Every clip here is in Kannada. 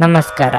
ನಮಸ್ಕಾರ.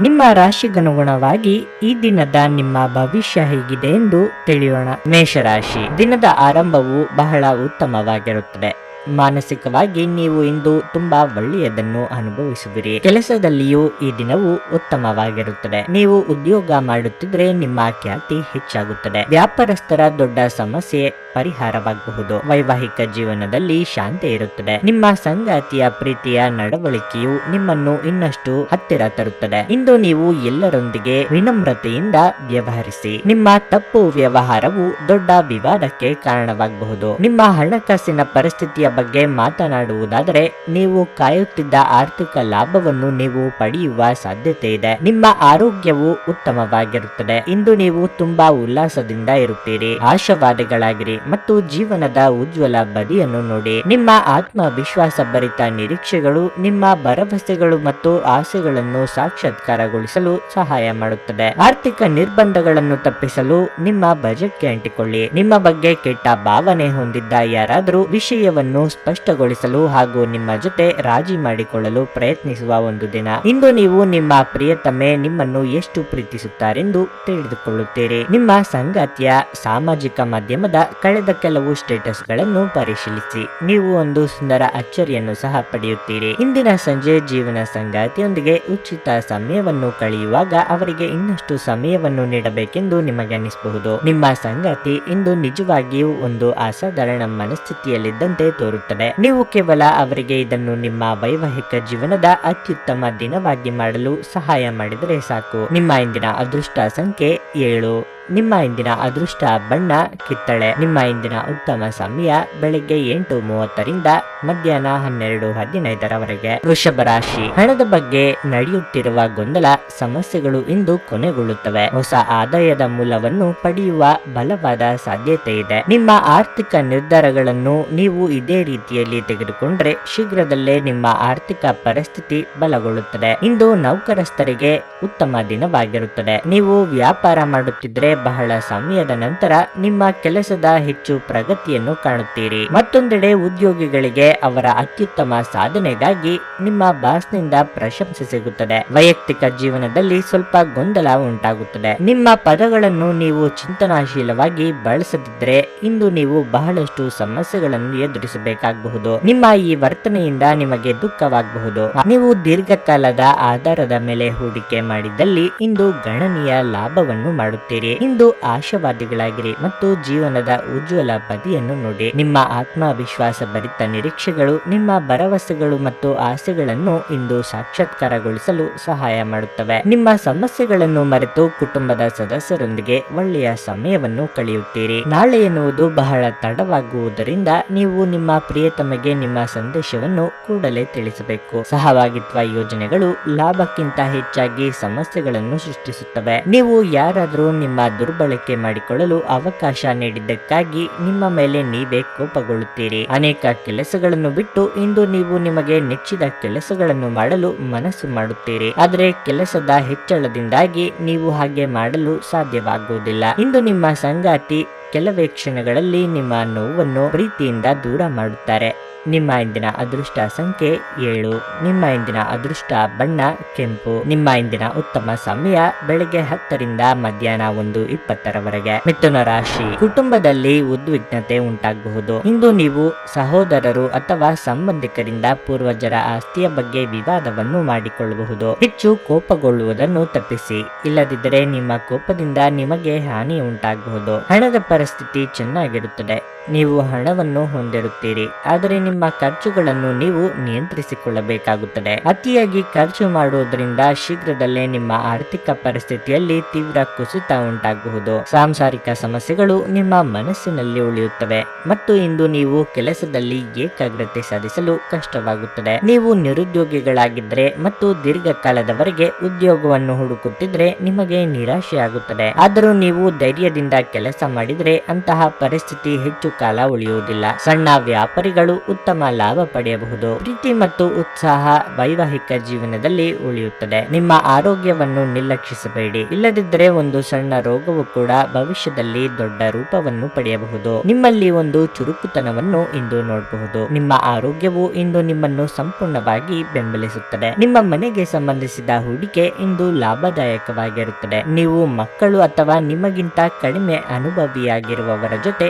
ನಿಮ್ಮ ರಾಶಿಗನುಗುಣವಾಗಿ ಈ ದಿನದ ನಿಮ್ಮ ಭವಿಷ್ಯ ಹೇಗಿದೆ ಎಂದು ತಿಳಿಯೋಣ. ಮೇಷರಾಶಿ. ದಿನದ ಆರಂಭವು ಬಹಳ ಉತ್ತಮವಾಗಿರುತ್ತದೆ. ಮಾನಸಿಕವಾಗಿ ನೀವು ಇಂದು ತುಂಬಾ ಒಳ್ಳೆಯದನ್ನು ಅನುಭವಿಸುವಿರಿ. ಕೆಲಸದಲ್ಲಿಯೂ ಈ ದಿನವು ಉತ್ತಮವಾಗಿರುತ್ತದೆ. ನೀವು ಉದ್ಯೋಗ ಮಾಡುತ್ತಿದ್ರೆ ನಿಮ್ಮ ಖ್ಯಾತಿ ಹೆಚ್ಚಾಗುತ್ತದೆ. ವ್ಯಾಪಾರಸ್ಥರ ದೊಡ್ಡ ಸಮಸ್ಯೆ ಪರಿಹಾರವಾಗಬಹುದು. ವೈವಾಹಿಕ ಜೀವನದಲ್ಲಿ ಶಾಂತಿ ಇರುತ್ತದೆ. ನಿಮ್ಮ ಸಂಗಾತಿಯ ಪ್ರೀತಿಯ ನಡವಳಿಕೆಯು ನಿಮ್ಮನ್ನು ಇನ್ನಷ್ಟು ಹತ್ತಿರ ತರುತ್ತದೆ. ಇಂದು ನೀವು ಎಲ್ಲರೊಂದಿಗೆ ವಿನಮ್ರತೆಯಿಂದ ವ್ಯವಹರಿಸಿ. ನಿಮ್ಮ ತಪ್ಪು ವ್ಯವಹಾರವು ದೊಡ್ಡ ವಿವಾದಕ್ಕೆ ಕಾರಣವಾಗಬಹುದು. ನಿಮ್ಮ ಹಣಕಾಸಿನ ಪರಿಸ್ಥಿತಿಯ ಬಗ್ಗೆ ಮಾತನಾಡುವುದಾದರೆ, ನೀವು ಕಾಯುತ್ತಿದ್ದ ಆರ್ಥಿಕ ಲಾಭವನ್ನು ನೀವು ಪಡೆಯುವ ಸಾಧ್ಯತೆ ಇದೆ. ನಿಮ್ಮ ಆರೋಗ್ಯವು ಉತ್ತಮವಾಗಿರುತ್ತದೆ. ಇಂದು ನೀವು ತುಂಬಾ ಉಲ್ಲಾಸದಿಂದ ಇರುತ್ತೀರಿ. ಆಶಾವಾದಿಗಳಾಗಿರಿ ಮತ್ತು ಜೀವನದ ಉಜ್ವಲ ಬದಿಯನ್ನು ನೋಡಿ. ನಿಮ್ಮ ಆತ್ಮವಿಶ್ವಾಸ ಭರಿತ ನಿರೀಕ್ಷೆಗಳು, ನಿಮ್ಮ ಭರವಸೆಗಳು ಮತ್ತು ಆಸೆಗಳನ್ನು ಸಾಕ್ಷಾತ್ಕಾರಗೊಳಿಸಲು ಸಹಾಯ ಮಾಡುತ್ತದೆ. ಆರ್ಥಿಕ ನಿರ್ಬಂಧಗಳನ್ನು ತಪ್ಪಿಸಲು ನಿಮ್ಮ ಬಜೆಟ್ಗೆ ಅಂಟಿಕೊಳ್ಳಿ. ನಿಮ್ಮ ಬಗ್ಗೆ ಕೆಟ್ಟ ಭಾವನೆ ಹೊಂದಿದ್ದ ಯಾರಾದರೂ ವಿಷಯವನ್ನು ಸ್ಪಷ್ಟಗೊಳಿಸಲು ಹಾಗೂ ನಿಮ್ಮ ಜೊತೆ ರಾಜಿ ಮಾಡಿಕೊಳ್ಳಲು ಪ್ರಯತ್ನಿಸುವ ಒಂದು ದಿನ. ಇಂದು ನೀವು ನಿಮ್ಮ ಪ್ರಿಯತಮೆ ನಿಮ್ಮನ್ನು ಎಷ್ಟು ಪ್ರೀತಿಸುತ್ತಾರೆಂದು ತಿಳಿದುಕೊಳ್ಳುತ್ತೀರಿ. ನಿಮ್ಮ ಸಂಗಾತಿಯ ಸಾಮಾಜಿಕ ಮಾಧ್ಯಮದ ಕಳೆದ ಕೆಲವು ಸ್ಟೇಟಸ್ಗಳನ್ನು ಪರಿಶೀಲಿಸಿ. ನೀವು ಒಂದು ಸುಂದರ ಅಚ್ಚರಿಯನ್ನು ಸಹ ಪಡೆಯುತ್ತೀರಿ. ಇಂದಿನ ಸಂಜೆ ಜೀವನ ಸಂಗಾತಿಯೊಂದಿಗೆ ಉಚಿತ ಸಮಯವನ್ನು ಕಳೆಯುವಾಗ ಅವರಿಗೆ ಇನ್ನಷ್ಟು ಸಮಯವನ್ನು ನೀಡಬೇಕೆಂದು ನಿಮಗೆ ಅನಿಸಬಹುದು ನಿಮ್ಮ ಸಂಗಾತಿ ಇಂದು ನಿಜವಾಗಿಯೂ ಒಂದು ಅಸಾಧಾರಣ ಮನಸ್ಥಿತಿಯಲ್ಲಿದ್ದಂತೆ ತೋರುತ್ತದೆ ನೀವು ಕೇವಲ ಅವರಿಗೆ ಇದನ್ನು ನಿಮ್ಮ ವೈವಾಹಿಕ ಜೀವನದ ಅತ್ಯುತ್ತಮ ದಿನವಾಗಿ ಮಾಡಲು ಸಹಾಯ ಮಾಡಿದರೆ ಸಾಕು. ನಿಮ್ಮ ಇಂದಿನ ಅದೃಷ್ಟ ಸಂಖ್ಯೆ ಏಳು. ನಿಮ್ಮ ಇಂದಿನ ಅದೃಷ್ಟ ಬಣ್ಣ, ಕಿತ್ತಳೆ. ನಿಮ್ಮ ಇಂದಿನ ಉತ್ತಮ ಸಮಯ ಬೆಳಿಗ್ಗೆ ಎಂಟು ಮೂವತ್ತರಿಂದ ಮಧ್ಯಾಹ್ನ ಹನ್ನೆರಡು ಹದಿನೈದರವರೆಗೆ. ವೃಷಭ ರಾಶಿ. ಹಣದ ಬಗ್ಗೆ ನಡೆಯುತ್ತಿರುವ ಗೊಂದಲ ಸಮಸ್ಯೆಗಳು ಇಂದು ಕೊನೆಗೊಳ್ಳುತ್ತವೆ. ಹೊಸ ಆದಾಯದ ಮೂಲವನ್ನು ಪಡೆಯುವ ಬಲವಾದ ಸಾಧ್ಯತೆ ಇದೆ. ನಿಮ್ಮ ಆರ್ಥಿಕ ನಿರ್ಧಾರಗಳನ್ನು ನೀವು ಇದೇ ರೀತಿಯಲ್ಲಿ ತೆಗೆದುಕೊಂಡ್ರೆ ಶೀಘ್ರದಲ್ಲೇ ನಿಮ್ಮ ಆರ್ಥಿಕ ಪರಿಸ್ಥಿತಿ ಬಲಗೊಳ್ಳುತ್ತದೆ. ಇಂದು ನೌಕರಸ್ಥರಿಗೆ ಉತ್ತಮ ದಿನವಾಗಿರುತ್ತದೆ. ನೀವು ವ್ಯಾಪಾರ ಮಾಡುತ್ತಿದ್ರೆ ಬಹಳ ಸಮಯದ ನಂತರ ನಿಮ್ಮ ಕೆಲಸದ ಹೆಚ್ಚು ಪ್ರಗತಿಯನ್ನು ಕಾಣುತ್ತೀರಿ. ಮತ್ತೊಂದೆಡೆ ಉದ್ಯೋಗಿಗಳಿಗೆ ಅವರ ಅತ್ಯುತ್ತಮ ಸಾಧನೆಗಾಗಿ ನಿಮ್ಮ ಬಾಸ್ನಿಂದ ಪ್ರಶಂಸೆ ಸಿಗುತ್ತದೆ. ವೈಯಕ್ತಿಕ ಜೀವನದಲ್ಲಿ ಸ್ವಲ್ಪ ಗೊಂದಲ ಉಂಟಾಗುತ್ತದೆ. ನಿಮ್ಮ ಪದಗಳನ್ನು ನೀವು ಚಿಂತನಾಶೀಲವಾಗಿ ಬಳಸದಿದ್ದರೆ ಇಂದು ನೀವು ಬಹಳಷ್ಟು ಸಮಸ್ಯೆಗಳನ್ನು ಎದುರಿಸಬೇಕಾಗಬಹುದು. ನಿಮ್ಮ ಈ ವರ್ತನೆಯಿಂದ ನಿಮಗೆ ದುಃಖವಾಗಬಹುದು. ನೀವು ದೀರ್ಘಕಾಲದ ಆಧಾರದ ಮೇಲೆ ಹೂಡಿಕೆ ಮಾಡಿದಲ್ಲಿ ಇಂದು ಗಣನೀಯ ಲಾಭವನ್ನು ಮಾಡುತ್ತೀರಿ. ಇಂದು ಆಶಾವಾದಿಗಳಾಗಿರಿ ಮತ್ತು ಜೀವನದ ಉಜ್ವಲ ಬದಿಯನ್ನು ನೋಡಿ. ನಿಮ್ಮ ಆತ್ಮವಿಶ್ವಾಸ ಭರಿತ ನಿರೀಕ್ಷೆಗಳು, ನಿಮ್ಮ ಭರವಸೆಗಳು ಮತ್ತು ಆಸೆಗಳನ್ನು ಇಂದು ಸಾಕ್ಷಾತ್ಕಾರಗೊಳಿಸಲು ಸಹಾಯ ಮಾಡುತ್ತವೆ. ನಿಮ್ಮ ಸಮಸ್ಯೆಗಳನ್ನು ಮರೆತು ಕುಟುಂಬದ ಸದಸ್ಯರೊಂದಿಗೆ ಒಳ್ಳೆಯ ಸಮಯವನ್ನು ಕಳೆಯುತ್ತೀರಿ. ನಾಳೆ ಎನ್ನುವುದು ಬಹಳ ತಡವಾಗುವುದರಿಂದ ನೀವು ನಿಮ್ಮ ಪ್ರಿಯತಮಗೆ ನಿಮ್ಮ ಸಂದೇಶವನ್ನು ಕೂಡಲೇ ತಿಳಿಸಬೇಕು. ಸಹಭಾಗಿತ್ವ ಯೋಜನೆಗಳು ಲಾಭಕ್ಕಿಂತ ಹೆಚ್ಚಾಗಿ ಸಮಸ್ಯೆಗಳನ್ನು ಸೃಷ್ಟಿಸುತ್ತವೆ. ನೀವು ಯಾರಾದರೂ ನಿಮ್ಮ ದುರ್ಬಳಕೆ ಮಾಡಿಕೊಳ್ಳಲು ಅವಕಾಶ ನೀಡಿದ್ದಕ್ಕಾಗಿ ನಿಮ್ಮ ಮೇಲೆ ನೀವೇ ಕೋಪಗೊಳ್ಳುತ್ತೀರಿ. ಅನೇಕ ಕೆಲಸಗಳನ್ನು ಬಿಟ್ಟು ಇಂದು ನೀವು ನಿಮಗೆ ನೆಚ್ಚಿದ ಕೆಲಸಗಳನ್ನು ಮಾಡಲು ಮನಸ್ಸು ಮಾಡುತ್ತೀರಿ. ಆದರೆ ಕೆಲಸದ ಹೆಚ್ಚಳದಿಂದಾಗಿ ನೀವು ಹಾಗೆ ಮಾಡಲು ಸಾಧ್ಯವಾಗುವುದಿಲ್ಲ. ಇಂದು ನಿಮ್ಮ ಸಂಗಾತಿ ಕೆಲವೇ ಕ್ಷಣಗಳಲ್ಲಿ ನಿಮ್ಮ ನೋವನ್ನು ಪ್ರೀತಿಯಿಂದ ದೂರ ಮಾಡುತ್ತಾರೆ. ನಿಮ್ಮ ಇಂದಿನ ಅದೃಷ್ಟ ಸಂಖ್ಯೆ ಏಳು. ನಿಮ್ಮ ಇಂದಿನ ಅದೃಷ್ಟ ಬಣ್ಣ ಕೆಂಪು. ನಿಮ್ಮ ಇಂದಿನ ಉತ್ತಮ ಸಮಯ ಬೆಳಿಗ್ಗೆ ಹತ್ತರಿಂದ ಮಧ್ಯಾಹ್ನ ಒಂದು ಇಪ್ಪತ್ತರವರೆಗೆ. ಮಿಥುನ ರಾಶಿ. ಕುಟುಂಬದಲ್ಲಿ ಉದ್ವಿಗ್ನತೆ ಉಂಟಾಗಬಹುದು. ಇಂದು ನೀವು ಸಹೋದರರು ಅಥವಾ ಸಂಬಂಧಿಕರಿಂದ ಪೂರ್ವಜರ ಆಸ್ತಿಯ ಬಗ್ಗೆ ವಿವಾದವನ್ನು ಮಾಡಿಕೊಳ್ಳಬಹುದು. ಹೆಚ್ಚು ಕೋಪಗೊಳ್ಳುವುದನ್ನು ತಪ್ಪಿಸಿ. ಇಲ್ಲದಿದ್ದರೆ ನಿಮ್ಮ ಕೋಪದಿಂದ ನಿಮಗೆ ಹಾನಿ ಉಂಟಾಗಬಹುದು ಹಣದ ಪರಿಸ್ಥಿತಿ ಚೆನ್ನಾಗಿರುತ್ತದೆ. ನೀವು ಹಣವನ್ನು ಹೊಂದಿರುತ್ತೀರಿ, ಆದರೆ ನಿಮ್ಮ ಖರ್ಚುಗಳನ್ನು ನೀವು ನಿಯಂತ್ರಿಸಿಕೊಳ್ಳಬೇಕಾಗುತ್ತದೆ. ಅತಿಯಾಗಿ ಖರ್ಚು ಮಾಡುವುದರಿಂದ ಶೀಘ್ರದಲ್ಲೇ ನಿಮ್ಮ ಆರ್ಥಿಕ ಪರಿಸ್ಥಿತಿಯಲ್ಲಿ ತೀವ್ರ ಕುಸಿತ ಉಂಟಾಗಬಹುದು ಸಾಂಸಾರಿಕ ಸಮಸ್ಯೆಗಳು ನಿಮ್ಮ ಮನಸ್ಸಿನಲ್ಲಿ ಉಳಿಯುತ್ತವೆ, ಮತ್ತು ಇಂದು ನೀವು ಕೆಲಸದಲ್ಲಿ ಏಕಾಗ್ರತೆ ಸಾಧಿಸಲು ಕಷ್ಟವಾಗುತ್ತದೆ. ನೀವು ನಿರುದ್ಯೋಗಿಗಳಾಗಿದ್ದರೆ ಮತ್ತು ದೀರ್ಘಕಾಲದವರೆಗೆ ಉದ್ಯೋಗವನ್ನು ಹುಡುಕುತ್ತಿದ್ರೆ ನಿಮಗೆ ನಿರಾಶೆಯಾಗುತ್ತದೆ. ಆದರೂ ನೀವು ಧೈರ್ಯದಿಂದ ಕೆಲಸ ಮಾಡಿದರೆ ಅಂತಹ ಪರಿಸ್ಥಿತಿ ಹೆಚ್ಚು ಕಾಲ ಉಳಿಯುವುದಿಲ್ಲ. ಸಣ್ಣ ವ್ಯಾಪಾರಿಗಳು ಉತ್ತಮ ಲಾಭ ಪಡೆಯಬಹುದು. ಪ್ರೀತಿ ಮತ್ತು ಉತ್ಸಾಹ ವೈವಾಹಿಕ ಜೀವನದಲ್ಲಿ ಉಳಿಯುತ್ತದೆ. ನಿಮ್ಮ ಆರೋಗ್ಯವನ್ನು ನಿರ್ಲಕ್ಷಿಸಬೇಡಿ. ಇಲ್ಲದಿದ್ದರೆ ಒಂದು ಸಣ್ಣ ರೋಗವು ಕೂಡ ಭವಿಷ್ಯದಲ್ಲಿ ದೊಡ್ಡ ರೂಪವನ್ನು ಪಡೆಯಬಹುದು. ನಿಮ್ಮಲ್ಲಿ ಒಂದು ಚುರುಕುತನವನ್ನು ಇಂದು ನೋಡಬಹುದು. ನಿಮ್ಮ ಆರೋಗ್ಯವು ಇಂದು ನಿಮ್ಮನ್ನು ಸಂಪೂರ್ಣವಾಗಿ ಬೆಂಬಲಿಸುತ್ತದೆ. ನಿಮ್ಮ ಮನೆಗೆ ಸಂಬಂಧಿಸಿದ ಹೂಡಿಕೆ ಇಂದು ಲಾಭದಾಯಕವಾಗಿರುತ್ತದೆ. ನೀವು ಮಕ್ಕಳು ಅಥವಾ ನಿಮಗಿಂತ ಕಡಿಮೆ ಅನುಭವಿಯಾಗಿರುವವರ ಜೊತೆ